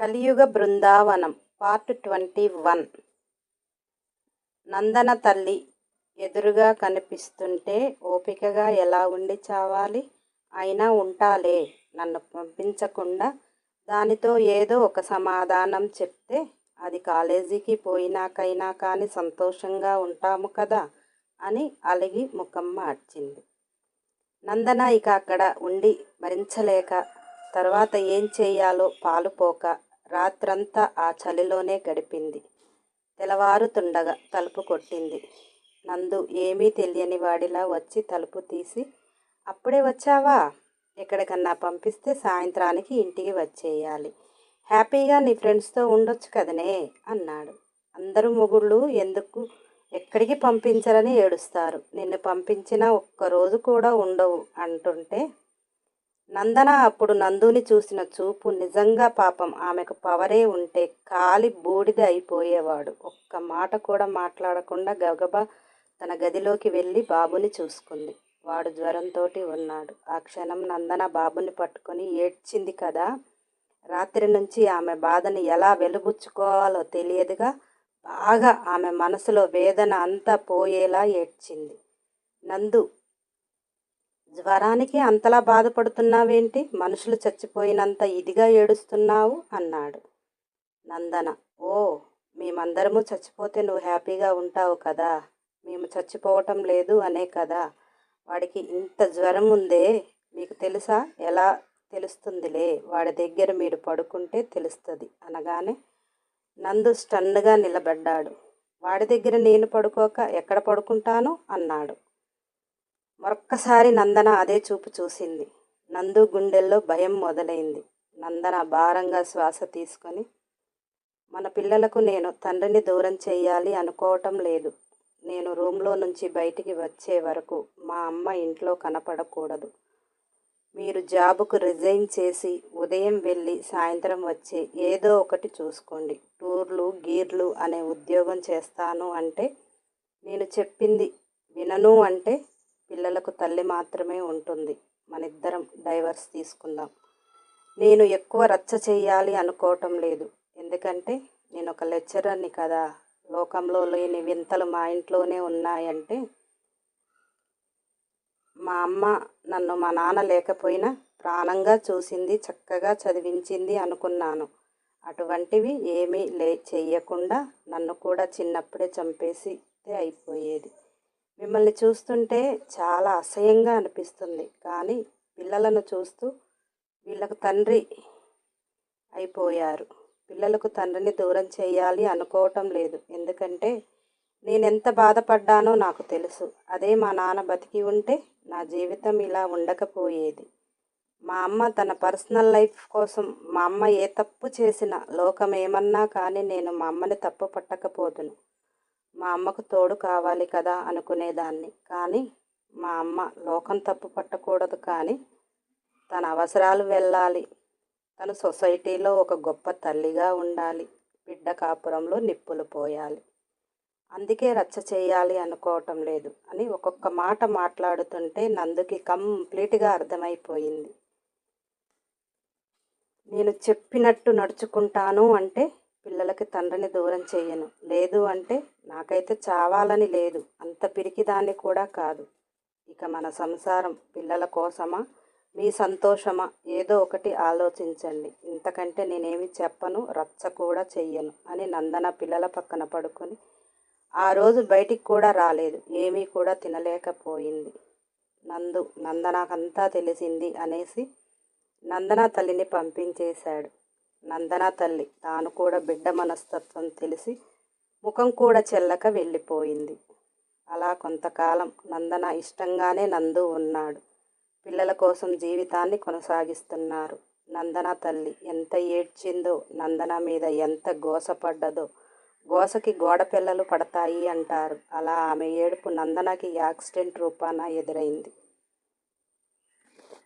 Kaliyuga Brindavanam part twenty one Nandana తల్లి ఎదురుగా కనిపిస్తుంటే ఓపికగా ఎలా ఉండి చావాలి? అయినా ఉంటాలే నన్ను పంపించకుండా. దానితో ఏదో ఒక సమాధానం చెప్తే అది కాలేజీకి పోయినాకైనా కానీ సంతోషంగా ఉంటాము కదా అని అలిగి ముఖం మార్చింది. నందన ఇక అక్కడ ఉండి భరించలేక తర్వాత ఏం చేయాలో పాలుపోక రాత్రంతా ఆ చలిలోనే గడిపింది. తెల్లవారుతుండగా తలుపు కొట్టింది. నందు ఏమీ తెలియని వాడిలా వచ్చి తలుపు తీసి అప్పుడే వచ్చావా? ఎక్కడికన్నా పంపిస్తే సాయంత్రానికి ఇంటికి వచ్చేయాలి. హ్యాపీగా నీ ఫ్రెండ్స్తో ఉండొచ్చు కదనే అన్నాడు. అందరూ మొగుళ్ళు ఎందుకు? ఎక్కడికి పంపించరని ఏడుస్తారు. నిన్ను పంపించినా ఒక్కరోజు కూడా ఉండవు అంటుంటే నందన అప్పుడు నందుని చూసిన చూపు నిజంగా పాపం. ఆమెకు పవరే ఉంటే కాలి బూడిద అయిపోయేవాడు. ఒక్క మాట కూడా మాట్లాడకుండా గబగబా తన గదిలోకి వెళ్ళి బాబుని చూసుకుంది. వాడు జ్వరంతో ఉన్నాడు. ఆ క్షణం నందన బాబుని పట్టుకొని ఏడ్చింది కదా? రాత్రి నుంచి ఆమె బాధని ఎలా వెలుబుచ్చుకోవాలో తెలియదుగా. బాగా ఆమె మనసులో వేదన అంతా పోయేలా ఏడ్చింది. నందు జ్వరానికి అంతలా బాధపడుతున్నావేంటి? మనుషులు చచ్చిపోయినంత ఇదిగా ఏడుస్తున్నావు అన్నాడు. నందన ఓ మేమందరము చచ్చిపోతే నువ్వు హ్యాపీగా ఉంటావు కదా. మేము చచ్చిపోవటం లేదు అనే కదా. వాడికి ఇంత జ్వరం ఉందే మీకు తెలుసా? ఎలా తెలుస్తుందిలే? వాడి దగ్గర మీరు పడుకుంటే తెలుస్తుంది అనగానే నందు స్టన్నుగా నిలబడ్డాడు. వాడి దగ్గర నేను పడుకోక ఎక్కడ పడుకుంటాను? అన్నాడు. మరొక్కసారి నందన అదే చూపు చూసింది. నందు గుండెల్లో భయం మొదలైంది. నందన భారంగా శ్వాస తీసుకొని మన పిల్లలకు నేను తండ్రిని దూరం చేయాలి అనుకోవటం లేదు. నేను రూమ్లో నుంచి బయటికి వచ్చే వరకు మా అమ్మ ఇంట్లో కనపడకూడదు. మీరు జాబుకు రిజైన్ చేసి ఉదయం వెళ్ళి సాయంత్రం వచ్చి ఏదో ఒకటి చూసుకోండి. టూర్లు గీర్లు అనే ఉద్యోగం చేస్తాను అంటే నేను చెప్పింది వినను అంటే పిల్లలకు తల్లి మాత్రమే ఉంటుంది. మనిద్దరం డైవర్స్ తీసుకుందాం. నేను ఎక్కువ రచ్చ చేయాలి అనుకోవటం లేదు. ఎందుకంటే నేను ఒక లెక్చరర్ని కదా. లోకంలో లేని వింతలు మా ఇంట్లోనే ఉన్నాయంటే మా అమ్మ నన్ను మా నాన్న లేకపోయినా ప్రాణంగా చూసింది చక్కగా చదివించింది అనుకున్నాను. అటువంటివి ఏమీ లే చెయ్యకుండా నన్ను కూడా చిన్నప్పుడే చంపేసి అయిపోయేది. మిమ్మల్ని చూస్తుంటే చాలా అసహ్యంగా అనిపిస్తుంది. కానీ పిల్లలను చూస్తూ వీళ్ళకు తండ్రి అయిపోయారు. పిల్లలకు తండ్రిని దూరం చేయాలి అనుకోవటం లేదు. ఎందుకంటే నేను ఎంత బాధపడ్డానో నాకు తెలుసు. అదే మా నాన్న బతికి ఉంటే నా జీవితం ఇలా ఉండకపోయేది. మా అమ్మ తన పర్సనల్ లైఫ్ కోసం మా అమ్మ ఏ తప్పు చేసినా లోకం ఏమన్నా కానీ నేను మా అమ్మని తప్పు పట్టకపోదును. మా అమ్మకు తోడు కావాలి కదా అనుకునేదాన్ని. కానీ మా అమ్మ లోకం తప్పు పట్టకూడదు కానీ తన అవసరాలు వెళ్ళాలి. తను సొసైటీలో ఒక గొప్ప తల్లిగా ఉండాలి. బిడ్డ కాపురంలో నిప్పులు పోయాలి. అందుకే రచ్చ చేయాలి అనుకోవటం లేదు అని ఒక్కొక్క మాట మాట్లాడుతుంటే నందుకి కంప్లీట్గా అర్థమైపోయింది. నేను చెప్పినట్టు నడుచుకుంటాను అంటే పిల్లలకి తండ్రిని దూరం చేయను. లేదు అంటే నాకైతే చావాలని లేదు. అంత పిరికిదాన్ని కూడా కాదు. ఇక మన సంసారం పిల్లల కోసమా? మీ సంతోషమా? ఏదో ఒకటి ఆలోచించండి. ఇంతకంటే నేనేమి చెప్పను రచ్చ కూడా చెయ్యను అని నందన పిల్లల పక్కన పడుకొని ఆ రోజు బయటికి కూడా రాలేదు. ఏమీ కూడా తినలేకపోయింది. నందు నందనకంతా తెలిసింది అనేసి నందన తల్లిని పంపించేశాడు. నందన తల్లి తాను కూడా బిడ్డ మనస్తత్వం తెలిసి ముఖం కూడా చెల్లక వెళ్ళిపోయింది. అలా కొంతకాలం నందన ఇష్టంగానే నందు ఉన్నాడు. పిల్లల కోసం జీవితాన్ని కొనసాగిస్తున్నారు. నందన తల్లి ఎంత ఏడ్చిందో నందన మీద ఎంత గోసపడ్డదో గోసకి గోడ పిల్లలు పడతాయి అంటారు. అలా ఆమె ఏడుపు నందనకి యాక్సిడెంట్ రూపాన ఎదురైంది.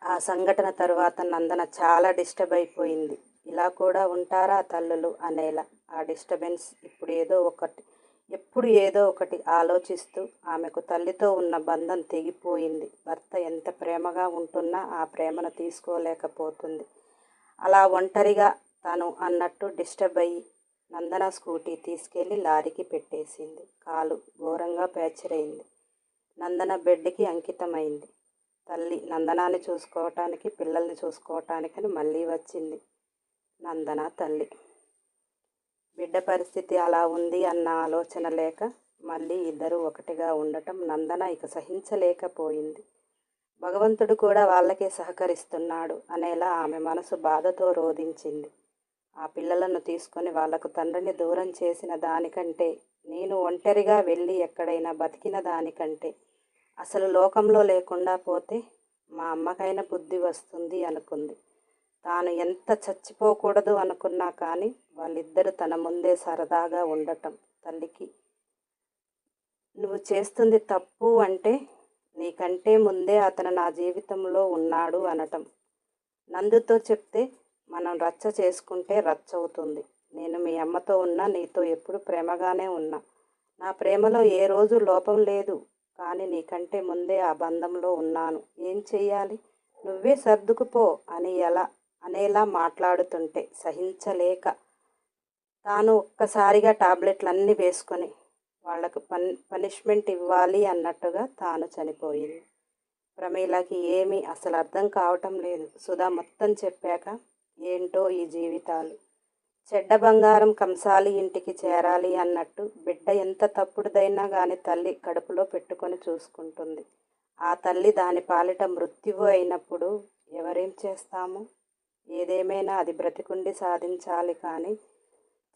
ఆ సంఘటన తరువాత నందన చాలా డిస్టర్బ్ అయిపోయింది. ఇలా కూడా ఉంటారా తల్లులు అనేలా? ఆ డిస్టర్బెన్స్ ఇప్పుడు ఏదో ఒకటి ఎప్పుడు ఏదో ఒకటి ఆలోచిస్తూ ఆమెకు తల్లితో ఉన్న బంధం తెగిపోయింది. భర్త ఎంత ప్రేమగా ఉంటున్నా ఆ ప్రేమను తీసుకోలేకపోతుంది. అలా ఒంటరిగా తను అన్నట్టు డిస్టర్బ్ అయ్యి నందన స్కూటీ తీసుకెళ్ళి లారీకి పెట్టేసింది. కాలు ఘోరంగా ఫ్రాక్చర్ అయింది నందన బెడ్కి అంకితమైంది. తల్లి నందనాన్ని చూసుకోవటానికి పిల్లల్ని చూసుకోవటానికని మళ్ళీ వచ్చింది. నందన తల్లి. బిడ్డ పరిస్థితి అలా ఉంది అన్న ఆలోచన లేక మళ్ళీ ఇద్దరు ఒకటిగా ఉండటం నందన ఇక సహించలేకపోయింది. భగవంతుడు కూడా వాళ్ళకే సహకరిస్తున్నాడు అనేలా ఆమె మనసు బాధతో రోధించింది. ఆ పిల్లలను తీసుకొని వాళ్ళకు తండ్రిని దూరం చేసిన దానికంటే నేను ఒంటరిగా వెళ్ళి ఎక్కడైనా బతికిన దానికంటే అసలు లోకంలో లేకుండా పోతే మా అమ్మకైనా బుద్ధి వస్తుంది అనుకుంది. తాను ఎంత చచ్చిపోకూడదు అనుకున్నా కానీ వాళ్ళిద్దరు తన ముందే సరదాగా ఉండటం తల్లికి. నువ్వు చేస్తుంది తప్పు అంటే నీకంటే ముందే అతను నా జీవితంలో ఉన్నాడు అనటం. నందుతో చెప్తే మనం రచ్చ చేసుకుంటే రచ్చ అవుతుంది. నేను మీ అమ్మతో ఉన్నా నీతో ఎప్పుడు ప్రేమగానే ఉన్నా. నా ప్రేమలో ఏ రోజు లోపం లేదు కానీ నీకంటే ముందే ఆ బంధంలో ఉన్నాను. ఏం చెయ్యాలి? నువ్వే సర్దుకుపో అని ఎలా అనేలా మాట్లాడుతుంటే సహించలేక తాను ఒక్కసారిగా టాబ్లెట్లన్నీ వేసుకొని వాళ్ళకు పన్ పనిష్మెంట్ ఇవ్వాలి అన్నట్టుగా తాను చనిపోయింది. ప్రమీలకి ఏమీ అసలు అర్థం కావటం లేదు. సుధా మొత్తం చెప్పాక ఏంటో ఈ జీవితాలు? చెడ్డ బంగారం కంసాలి ఇంటికి చేరాలి అన్నట్టు బిడ్డ ఎంత తప్పుడుదైనా కానీ తల్లి కడుపులో పెట్టుకొని చూసుకుంటుంది. ఆ తల్లి దాని పాలిట మృత్యువు అయినప్పుడు ఎవరేం చేస్తాము? ఏదేమైనా అది బ్రతికుండి సాధించాలి కానీ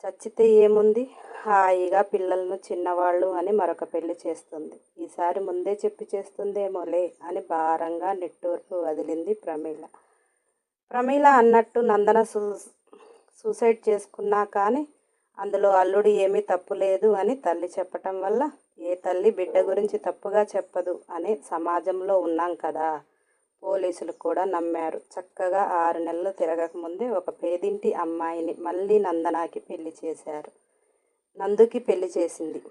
చచ్చితే ఏముంది? హాయిగా పిల్లలను చిన్నవాళ్ళు అని మరొక పెళ్ళి చేస్తుంది. ఈసారి ముందే చెప్పి చేస్తుందేమోలే అని భారంగా నిట్టూర్పు వదిలింది ప్రమీల. ప్రమీల అన్నట్టు నందన సూ సూసైడ్ చేసుకున్నా కానీ అందులో అల్లుడు ఏమీ తప్పు లేదు అని తల్లి చెప్పటం వల్ల ఏ తల్లి బిడ్డ గురించి తప్పుగా చెప్పదు అనే సమాజంలో ఉన్నాం కదా. పోలీసులు కూడా నమ్మారు. చక్కగా ఆరు నెలలు తిరగకముందే ఒక పేదింటి అమ్మాయిని మళ్ళీ నందనాకి పెళ్ళి చేశారు. నందుకి పెళ్ళి చేసింది.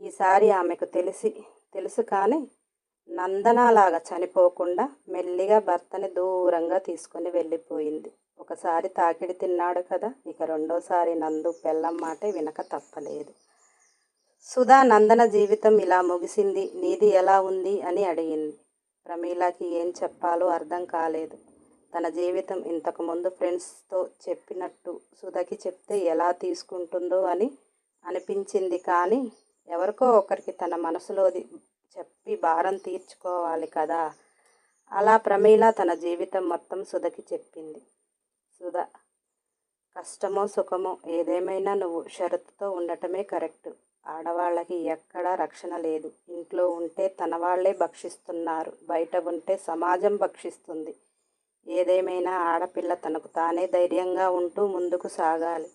ఈసారి ఆమెకు తెలిసి తెలుసు కానీ నందనలాగా చనిపోకుండా మెల్లిగా భర్తని దూరంగా తీసుకొని వెళ్ళిపోయింది. ఒకసారి తాకిడి తిన్నాడు కదా ఇక రెండోసారి నందు పెళ్ళం మాటే వినక తప్పలేదు. సుధా నందన జీవితం ఇలా ముగిసింది నీది ఎలా ఉంది అని అడిగింది. ప్రమీలాకి ఏం చెప్పాలో అర్థం కాలేదు. తన జీవితం ఇంతకుముందు ఫ్రెండ్స్తో చెప్పినట్టు సుధకి చెప్తే ఎలా తీసుకుంటుందో అని అనిపించింది కానీ ఎవరికో ఒకరికి తన మనసులోది చెప్పి భారం తీర్చుకోవాలి కదా. అలా ప్రమీల తన జీవితం మొత్తం సుధకి చెప్పింది. సుధ కష్టమో సుఖమో ఏదేమైనా నువ్వు షరతుతో ఉండటమే కరెక్ట్. ఆడవాళ్ళకి ఎక్కడా రక్షణ లేదు. ఇంట్లో ఉంటే తన వాళ్ళే భక్షిస్తున్నారు. బయట ఉంటే సమాజం భక్షిస్తుంది. ఏదేమైనా ఆడపిల్ల తనకు తానే ధైర్యంగా ఉంటూ ముందుకు సాగాలి.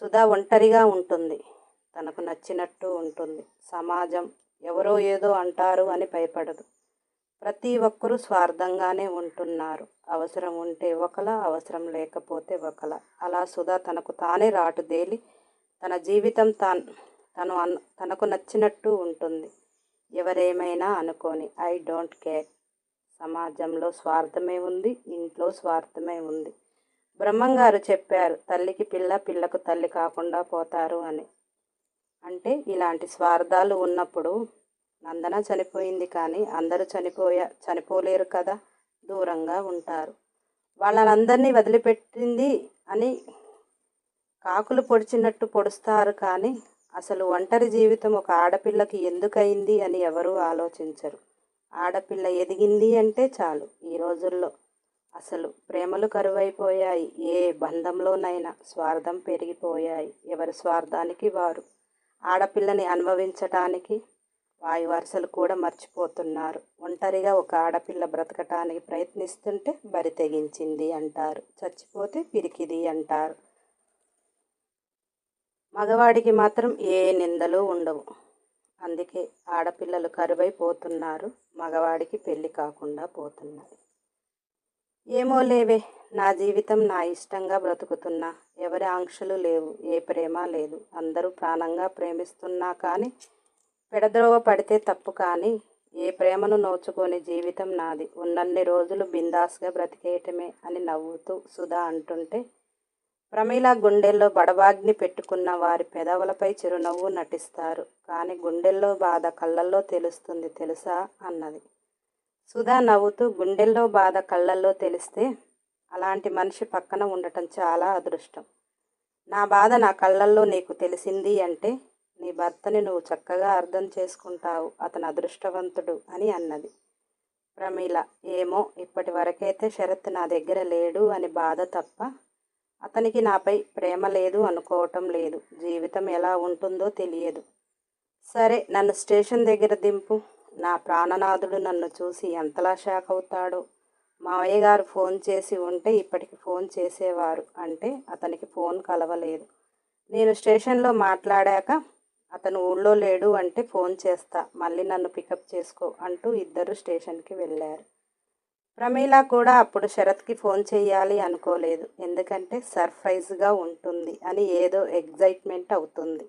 సుధా ఒంటరిగా ఉంటుంది. తనకు నచ్చినట్టు ఉంటుంది. సమాజం ఎవరో ఏదో అంటారు అని భయపడదు. ప్రతి ఒక్కరూ స్వార్థంగానే ఉంటున్నారు. అవసరం ఉంటే ఒకలా అవసరం లేకపోతే ఒకలా. అలా సుధా తనకు తానే రాటుదేలి తన జీవితం తాను తను అన్ తనకు నచ్చినట్టు ఉంటుంది. ఎవరేమైనా అనుకోని ఐ డోంట్ కేర్. సమాజంలో స్వార్థమే ఉంది ఇంట్లో స్వార్థమే ఉంది. బ్రహ్మంగారు చెప్పారు తల్లికి పిల్ల పిల్లకు తల్లి కాకుండా పోతారు అని. అంటే ఇలాంటి స్వార్థాలు ఉన్నప్పుడు నందన చనిపోయింది కానీ అందరూ చనిపోయా చనిపోలేరు కదా దూరంగా ఉంటారు. వాళ్ళనందరినీ వదిలిపెట్టింది అని కాకులు పొడిచినట్టు పొడుస్తారు కానీ అసలు ఒంటరి జీవితం ఒక ఆడపిల్లకి ఎందుకయింది అని ఎవరూ ఆలోచించరు. ఆడపిల్ల ఎదిగింది అంటే చాలు ఈ రోజుల్లో. అసలు ప్రేమలు కరువైపోయాయి. ఏ బంధంలోనైనా స్వార్థం పెరిగిపోయాయి. ఎవరి స్వార్థానికి వారు. ఆడపిల్లని అనుభవించటానికి వాయు వరుసలు కూడా మర్చిపోతున్నారు. ఒంటరిగా ఒక ఆడపిల్ల బ్రతకటానికి ప్రయత్నిస్తుంటే బరి తెగించింది అంటారు. చచ్చిపోతే పిరికిది అంటారు. మగవాడికి మాత్రం ఏ నిందలు ఉండవు. అందుకే ఆడపిల్లలు కరువైపోతున్నారు. మగవాడికి పెళ్ళి కాకుండా పోతున్నారు. ఏమో లేవే నా జీవితం నా ఇష్టంగా బ్రతుకుతున్నా. ఎవరి ఆంక్షలు లేవు ఏ ప్రేమ లేదు. అందరూ ప్రాణంగా ప్రేమిస్తున్నా కానీ పెడద్రోవ పడితే తప్పు కానీ ఏ ప్రేమను నోచుకొని జీవితం నాది. ఉన్నన్ని రోజులు బిందాస్గా బ్రతికేయటమే అని నవ్వుతూ సుధా అంటుంటే ప్రమీల గుండెల్లో బడబాగ్ని పెట్టుకున్న వారి పెదవులపై చిరునవ్వు నటిస్తారు. కానీ గుండెల్లో బాధ కళ్ళల్లో తెలుస్తుంది తెలుసా? అన్నది. సుధా నవ్వుతూ గుండెల్లో బాధ కళ్ళల్లో తెలిస్తే అలాంటి మనిషి పక్కన ఉండటం చాలా అదృష్టం. నా బాధ నా కళ్ళల్లో నీకు తెలిసింది అంటే నీ భర్తని నువ్వు చక్కగా అర్థం చేసుకుంటావు అతను అదృష్టవంతుడు అని అన్నది. ప్రమీల ఏమో ఇప్పటి వరకైతే శరత్ నా దగ్గర లేడు అని బాధ తప్ప అతనికి నాపై ప్రేమ లేదు అనుకోవటం లేదు. జీవితం ఎలా ఉంటుందో తెలియదు. సరే నన్ను స్టేషన్ దగ్గర దింపు. నా ప్రాణనాథుడు నన్ను చూసి ఎంతలా షాక్ అవుతాడో. మావయ్య గారు ఫోన్ చేసి ఉంటే ఇప్పటికి ఫోన్ చేసేవారు అంటే అతనికి ఫోన్ కలవలేదు. నేను స్టేషన్లో మాట్లాడాక అతను ఊళ్ళో లేడు అంటే ఫోన్ చేస్తా మళ్ళీ నన్ను పికప్ చేసుకో అంటూ ఇద్దరు స్టేషన్కి వెళ్ళారు. ప్రమీల కూడా అప్పుడు శరత్కి ఫోన్ చేయాలి అనుకోలేదు. ఎందుకంటే సర్ప్రైజ్గా ఉంటుంది అని ఏదో ఎగ్జైట్మెంట్ అవుతుంది.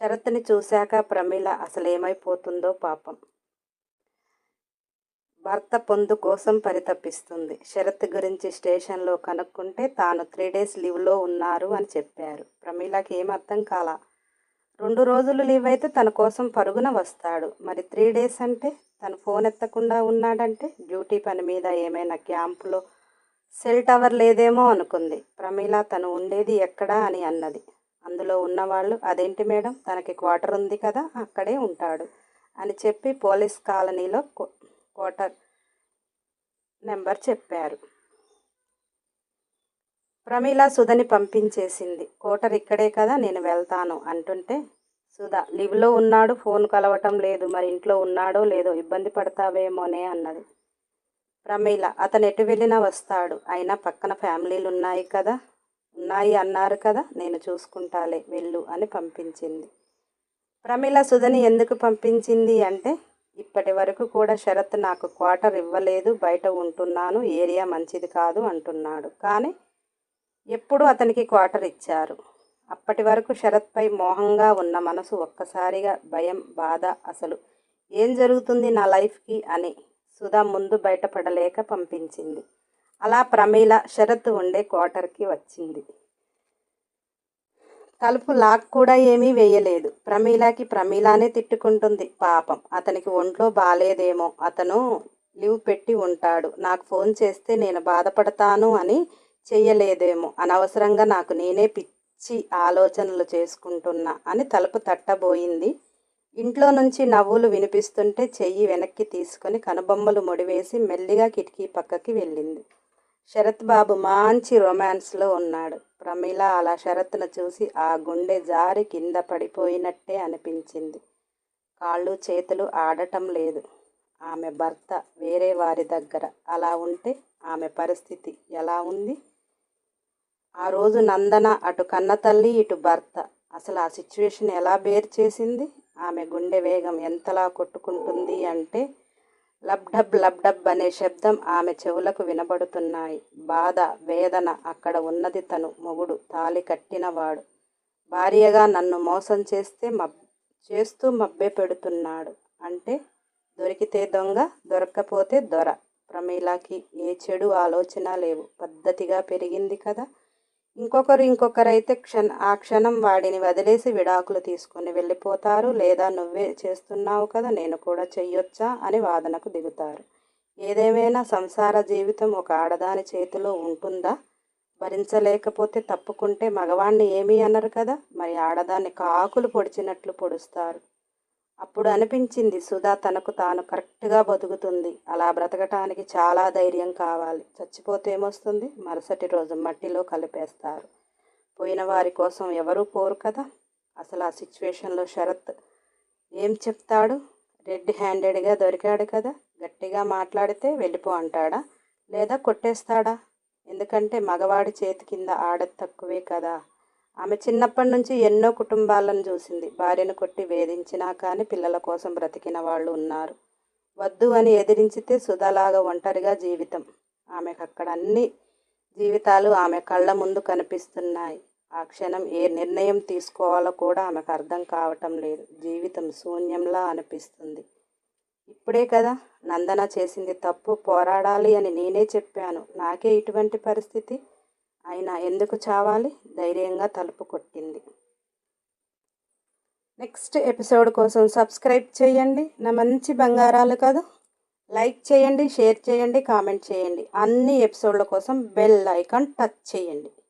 శరత్ని చూశాక ప్రమీల అసలు ఏమైపోతుందో పాపం. భర్త పొందు కోసం పరితపిస్తుంది. శరత్ గురించి స్టేషన్లో కనుక్కుంటే తాను త్రీ డేస్ లీవ్లో ఉన్నారు అని చెప్పారు. ప్రమీలకి ఏం అర్థం కాలా? రెండు రోజులు లీవ్ అయితే తన కోసం పరుగున వస్తాడు. మరి త్రీ డేస్ అంటే తను ఫోన్ ఎత్తకుండా ఉన్నాడంటే డ్యూటీ పని మీద ఏమైనా క్యాంపులో సెల్ టవర్ లేదేమో అనుకుంది. ప్రమీల తను ఉండేది ఎక్కడా అని అన్నది. అందులో ఉన్నవాళ్ళు అదేంటి మేడం? తనకి క్వార్టర్ ఉంది కదా అక్కడే ఉంటాడు అని చెప్పి పోలీస్ కాలనీలో క్వార్టర్ నెంబర్ చెప్పారు. ప్రమీల సుధని పంపించేసింది. కోటర్ ఇక్కడే కదా నేను వెళ్తాను అంటుంటే సుధ లివ్లో ఉన్నాడు ఫోన్ కలవటం లేదు మరి ఇంట్లో ఉన్నాడో లేదో ఇబ్బంది పడతావేమోనే అన్నది. ప్రమీల అతను ఎటు వెళ్ళినా వస్తాడు అయినా పక్కన ఫ్యామిలీలు ఉన్నాయి కదా ఉన్నాయి అన్నారు కదా నేను చూసుకుంటాలే వెళ్ళు అని పంపించింది. ప్రమీల సుధని ఎందుకు పంపించింది అంటే ఇప్పటి వరకు కూడా శరత్ నాకు క్వార్టర్ ఇవ్వలేదు బయట ఉంటున్నాను ఏరియా మంచిది కాదు అంటున్నాడు. కానీ ఎప్పుడు అతనికి క్వార్టర్ ఇచ్చారు. అప్పటి వరకు శరత్పై మోహంగా ఉన్న మనసు ఒక్కసారిగా భయం బాధ అసలు. ఏం జరుగుతుంది నా లైఫ్కి అని సుధా ముందు బయటపడలేక పంపించింది. అలా ప్రమీల శరత్ ఉండే క్వార్టర్కి వచ్చింది. తలుపు లాక్ కూడా ఏమీ వేయలేదు. ప్రమీలాకి ప్రమీలానే తిట్టుకుంటుంది. పాపం అతనికి ఒంట్లో బాగాలేదేమో అతను లీవ్ పెట్టి ఉంటాడు. నాకు ఫోన్ చేస్తే నేను బాధపడతాను అని చెయ్యలేదేమో. అనవసరంగా నాకు నేనే పిచ్చి ఆలోచనలు చేసుకుంటున్నా అని తలుపు తట్టబోయింది. ఇంట్లో నుంచి నవ్వులు వినిపిస్తుంటే చెయ్యి వెనక్కి తీసుకొని కనుబొమ్మలు ముడివేసి మెల్లిగా కిటికీ పక్కకి వెళ్ళింది. శరత్ బాబు మంచి రొమాన్స్లో ఉన్నాడు. ప్రమీల అలా శరత్ను చూసి ఆ గుండె జారి కింద పడిపోయినట్టే అనిపించింది. కాళ్ళు చేతులు ఆడటం లేదు. ఆమె భర్త వేరే వారి దగ్గర. అలా ఉంటే ఆమె పరిస్థితి ఎలా ఉంది? ఆ రోజు నందన అటు కన్నతల్లి ఇటు భర్త. అసలు ఆ సిచ్యువేషన్ ఎలా బేర్ చేసింది? ఆమె గుండె వేగం ఎంతలా కొట్టుకుంటుంది అంటే లబ్డబ్ లబ్డబ్ అనే శబ్దం ఆమె చెవులకు వినబడుతున్నాయి. బాధ వేదన అక్కడ ఉన్నది తను మొగుడు తాలి కట్టినవాడు. భార్యగా నన్ను మోసం చేస్తే మబ్ చేస్తూ మబ్బే పెడుతున్నాడు. అంటే దొరికితే దొంగ దొరక్కపోతే దొర. ప్రమీలాకి ఏ చెడు ఆలోచన లేవు. పద్ధతిగా పెరిగింది కదా. ఇంకొకరు ఇంకొకరైతే క్షణ ఆ క్షణం వాడిని వదిలేసి విడాకులు తీసుకొని వెళ్ళిపోతారు. లేదా నువ్వే చేస్తున్నావు కదా నేను కూడా చెయ్యొచ్చా అని వాదనకు దిగుతారు. ఏదేమైనా సంసార జీవితం ఒక ఆడదాని చేతిలో ఉంటుందా? భరించలేకపోతే తప్పుకుంటే మగవాణ్ణి ఏమీ అనరు కదా? మరి ఆడదాన్ని కాకులు పొడిచినట్లు పొడుస్తారు. అప్పుడు అనిపించింది సుధా తనకు తాను కరెక్ట్గా బతుకుతుంది. అలా బ్రతకటానికి చాలా ధైర్యం కావాలి. చచ్చిపోతే ఏమొస్తుంది? మరుసటి రోజు మట్టిలో కలిపేస్తారు. పోయిన వారి కోసం ఎవరూ పోరు కదా? అసలు ఆ సిచ్యువేషన్లో శరత్ ఏం చెప్తాడు? రెడ్ హ్యాండెడ్గా దొరికాడు కదా? గట్టిగా మాట్లాడితే వెళ్ళిపో అంటాడా? లేదా కొట్టేస్తాడా? ఎందుకంటే మగవాడి చేతి కింద ఆడ తక్కువే కదా. ఆమె చిన్నప్పటి నుంచి ఎన్నో కుటుంబాలను చూసింది. భార్యను కొట్టి వేధించినా కానీ పిల్లల కోసం బ్రతికిన వాళ్ళు ఉన్నారు. వద్దు అని ఎదిరించితే సుధలాగా ఒంటరిగా జీవితం. ఆమెకు అక్కడ అన్ని జీవితాలు ఆమె కళ్ళ ముందు కనిపిస్తున్నాయి. ఆ క్షణం ఏ నిర్ణయం తీసుకోవాలో కూడా ఆమెకు అర్థం కావటం లేదు. జీవితం శూన్యంలా అనిపిస్తుంది. ఇప్పుడే కదా నందన చేసింది తప్పు పోరాడాలి అని నేనే చెప్పాను. నాకే ఇటువంటి పరిస్థితి? అయినా ఎందుకు చావాలి? ధైర్యంగా తలుపు కొట్టింది. నెక్స్ట్ ఎపిసోడ్ కోసం సబ్స్క్రైబ్ చేయండి. నా మంచి బంగారాలు కదా. లైక్ చేయండి షేర్ చేయండి కామెంట్ చేయండి. అన్ని ఎపిసోడ్ల కోసం బెల్ ఐకాన్ టచ్ చేయండి.